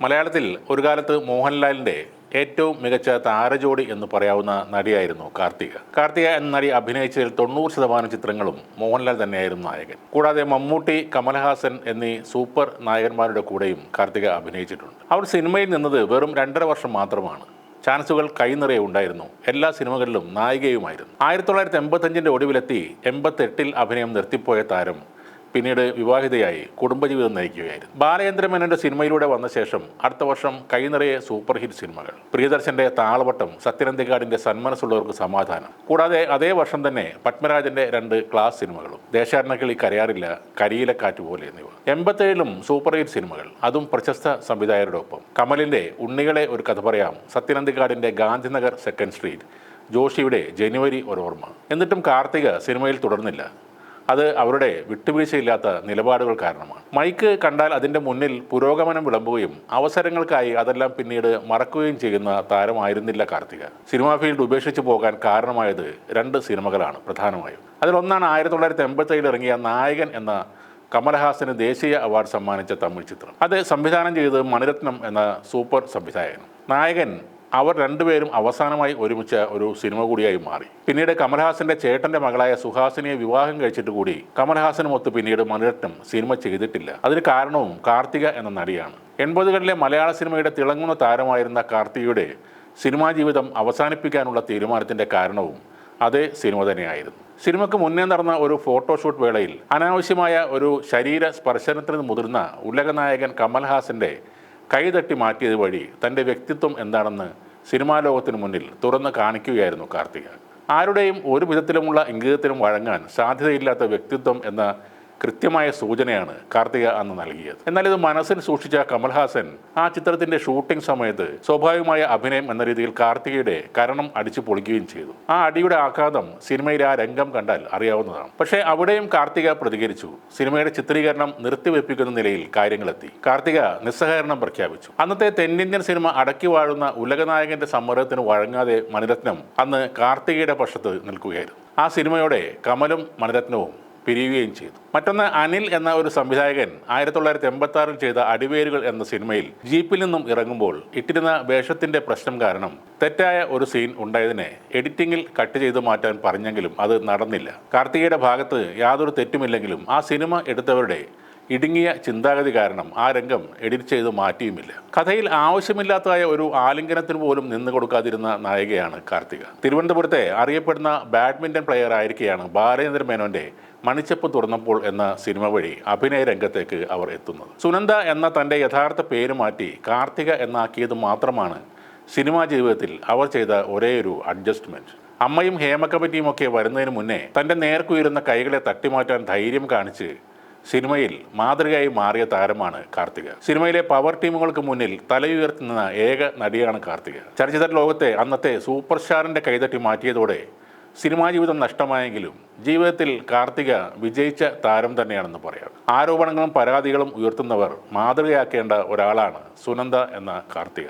മലയാളത്തിൽ ഒരു കാലത്ത് മോഹൻലാലിന്റെ ഏറ്റവും മികച്ച താരജോഡി എന്ന് പറയാവുന്ന നടിയായിരുന്നു കാർത്തിക. കാർത്തിക എന്ന നടി അഭിനയിച്ചതിൽ തൊണ്ണൂറ് ശതമാനം ചിത്രങ്ങളും മോഹൻലാൽ തന്നെയായിരുന്നു നായകൻ. കൂടാതെ മമ്മൂട്ടി കമൽഹാസൻ എന്നീ സൂപ്പർ നായകന്മാരുടെ കൂടെയും കാർത്തിക അഭിനയിച്ചിട്ടുണ്ട്. അവർ സിനിമയിൽ നിന്നത് വെറും രണ്ടര വർഷം മാത്രമാണ്. ചാൻസുകൾ കൈനിറയെ ഉണ്ടായിരുന്നു. എല്ലാ സിനിമകളിലും നായികയുമായിരുന്നു. ആയിരത്തി തൊള്ളായിരത്തി എൺപത്തഞ്ചിന്റെ ഒടുവിലെത്തി എൺപത്തെട്ടിൽ അഭിനയം നിർത്തിപ്പോയ താരം പിന്നീട് വിവാഹിതയായി കുടുംബജീവിതം നയിക്കുകയായിരുന്നു. ബാലചന്ദ്ര മേനോന്റെ സിനിമയിലൂടെ വന്ന ശേഷം അടുത്ത വർഷം കൈനിറയെ സൂപ്പർ ഹിറ്റ് സിനിമകൾ. പ്രിയദർശന്റെ താളവട്ടം സത്യനന്ദിക്കാടിന്റെ സന്മനസ്സുള്ളവർക്ക് സമാധാനം. കൂടാതെ അതേ വർഷം തന്നെ പത്മരാജന്റെ രണ്ട് ക്ലാസ് സിനിമകളും ദേശാടനക്കിളി കരയാറില്ല കരിയിലെ കാറ്റ് പോലെ എന്നിവ. എൺപത്തേഴിലും സൂപ്പർ ഹിറ്റ് സിനിമകൾ അതും പ്രശസ്ത സംവിധായകരുടെ ഒപ്പം കമലിന്റെ ഉണ്ണികളെ ഒരു കഥ പറയാം സത്യനന്ദിക്കാടിന്റെ ഗാന്ധിനഗർ സെക്കൻഡ് സ്ട്രീറ്റ് ജോഷിയുടെ ജനുവരി ഒരു ഓർമ്മ. എന്നിട്ടും കാർത്തിക സിനിമയിൽ തുടർന്നില്ല. അത് അവരുടെ വിട്ടുവീഴ്ചയില്ലാത്ത നിലപാടുകൾ കാരണമാണ്. മൈക്ക് കണ്ടാൽ അതിന്റെ മുന്നിൽ പുരോഗമനം വിളമ്പുകയും അവസരങ്ങൾക്കായി അതെല്ലാം പിന്നീട് മറക്കുകയും ചെയ്യുന്ന താരമായിരുന്നില്ല കാർത്തിക. സിനിമാ ഫീൽഡ് ഉപേക്ഷിച്ചു പോകാൻ കാരണമായത് രണ്ട് സിനിമകളാണ് പ്രധാനമായും. അതിലൊന്നാണ് ആയിരത്തി തൊള്ളായിരത്തി എൺപത്തേഴിൽ ഇറങ്ങിയ നായകൻ എന്ന കമൽഹാസന് ദേശീയ അവാർഡ് സമ്മാനിച്ച തമിഴ് ചിത്രം. അത് സംവിധാനം ചെയ്തത് മണിരത്നം എന്ന സൂപ്പർ സംവിധായകൻ. നായകൻ അവർ രണ്ടുപേരും അവസാനമായി ഒരുമിച്ച ഒരു സിനിമ കൂടിയായി മാറി. പിന്നീട് കമൽഹാസന്റെ ചേട്ടന്റെ മകളായ സുഹാസിനിയെ വിവാഹം കഴിച്ചിട്ട് കൂടി കമൽഹാസനും കമൽഹാസനുമൊത്ത് പിന്നീട് മണിരത്നം സിനിമ ചെയ്തിട്ടില്ല. അതിന് കാരണവും കാർത്തിക എന്ന നടിയാണ്. എൺപതുകളിലെ മലയാള സിനിമയുടെ തിളങ്ങുന്ന താരമായിരുന്ന കാർത്തികയുടെ സിനിമാ ജീവിതം അവസാനിപ്പിക്കാനുള്ള തീരുമാനത്തിന്റെ കാരണവും അതേ സിനിമ തന്നെയായിരുന്നു. സിനിമയ്ക്ക് മുന്നേ നടന്ന ഒരു ഫോട്ടോഷൂട്ട് വേളയിൽ അനാവശ്യമായ ഒരു ശരീര സ്പർശനത്തിന് മുതിർന്ന ഉലകനായകൻ കമൽഹാസന്റെ കൈതട്ടി മാറ്റിയത് വഴി തന്റെ വ്യക്തിത്വം എന്താണെന്ന് സിനിമാ ലോകത്തിന് മുന്നിൽ തുറന്ന് കാണിക്കുകയായിരുന്നു കാർത്തിക. ആരുടെയും ഒരു വിധത്തിലുമുള്ള ഇംഗിതത്തിനും വഴങ്ങാൻ സാധ്യതയില്ലാത്ത വ്യക്തിത്വം എന്ന കൃത്യമായ സൂചനയാണ് കാർത്തിക അന്ന് നൽകിയത്. എന്നാൽ ഇത് മനസ്സിൽ സൂക്ഷിച്ച കമൽഹാസൻ ആ ചിത്രത്തിന്റെ ഷൂട്ടിംഗ് സമയത്ത് സ്വാഭാവികമായ അഭിനയം എന്ന രീതിയിൽ കാർത്തികയുടെ കരണം അടിച്ചു പൊളിക്കുകയും ചെയ്തു. ആ അടിയുടെ ആഘാതം സിനിമയിൽ ആ രംഗം കണ്ടാൽ അറിയാവുന്നതാണ്. പക്ഷേ അവിടെയും കാർത്തിക പ്രതികരിച്ചു. സിനിമയുടെ ചിത്രീകരണം നിർത്തിവെപ്പിക്കുന്ന നിലയിൽ കാര്യങ്ങളെത്തി. കാർത്തിക നിസ്സഹകരണം പ്രഖ്യാപിച്ചു. അന്നത്തെ തെന്നിന്ത്യൻ സിനിമ അടക്കി വാഴുന്ന ഉലകനായകന്റെ സമ്മർദ്ദത്തിന് വഴങ്ങാതെ മണിരത്നം അന്ന് കാർത്തികയുടെ പക്ഷത്ത് നിൽക്കുകയായിരുന്നു. ആ സിനിമയോടെ കമലും മണിരത്നവും പിരിയുകയും ചെയ്തു. മറ്റൊന്ന് അനിൽ എന്ന ഒരു സംവിധായകൻ ആയിരത്തി തൊള്ളായിരത്തി എൺപത്തി ആറിൽ ചെയ്ത അടിവേരുകൾ എന്ന സിനിമയിൽ ജീപ്പിൽ നിന്നും ഇറങ്ങുമ്പോൾ ഇട്ടിരുന്ന വേഷത്തിന്റെ പ്രശ്നം കാരണം തെറ്റായ ഒരു സീൻ ഉണ്ടായതിനെ എഡിറ്റിംഗിൽ കട്ട് ചെയ്തു മാറ്റാൻ പറഞ്ഞെങ്കിലും അത് നടന്നില്ല. കാർത്തികയുടെ ഭാഗത്ത് യാതൊരു തെറ്റുമില്ലെങ്കിലും ആ സിനിമ എടുത്തവരുടെ ഇടുങ്ങിയ ചിന്താഗതി കാരണം ആ രംഗം എഡിറ്റ് ചെയ്ത് മാറ്റിയുമില്ല. കഥയിൽ ആവശ്യമില്ലാത്തതായ ഒരു ആലിംഗനത്തിന് പോലും നിന്ന് കൊടുക്കാതിരുന്ന നായികയാണ് കാർത്തിക. തിരുവനന്തപുരത്തെ അറിയപ്പെടുന്ന ബാഡ്മിന്റൺ പ്ലെയർ ആയിരിക്കെയാണ് ബാലേന്ദ്ര മേനോന്റെ മണിച്ചപ്പ് തുറന്നപ്പോൾ എന്ന സിനിമ വഴി അഭിനയ രംഗത്തേക്ക് അവർ എത്തുന്നത്. സുനന്ദ എന്ന തന്റെ യഥാർത്ഥ പേര് മാറ്റി കാർത്തിക എന്നാക്കിയത് മാത്രമാണ് സിനിമാ ജീവിതത്തിൽ അവർ ചെയ്ത ഒരേയൊരു അഡ്ജസ്റ്റ്മെന്റ്. അമ്മയും ഹേമ ഒക്കെ വരുന്നതിന് മുന്നേ തന്റെ നേർക്കുയരുന്ന കൈകളെ തട്ടിമാറ്റാൻ ധൈര്യം കാണിച്ച് സിനിമയിൽ മാതൃകയായി മാറിയ താരമാണ് കാർത്തിക. സിനിമയിലെ പവർ ടീമുകൾക്ക് മുന്നിൽ തലയുയർത്തുന്ന ഏക നടിയാണ് കാർത്തിക. ചലച്ചിത്ര ലോകത്തെ അന്നത്തെ സൂപ്പർ സ്റ്റാറിന്റെ കൈതട്ടി മാറ്റിയതോടെ സിനിമാ ജീവിതം നഷ്ടമായെങ്കിലും ജീവിതത്തിൽ കാർത്തിക വിജയിച്ച താരം തന്നെയാണെന്ന് പറയാം. ആരോപണങ്ങളും പരാതികളും ഉയർത്തുന്നവർ മാതൃകയാക്കേണ്ട ഒരാളാണ് സുനന്ദ എന്ന കാർത്തിക.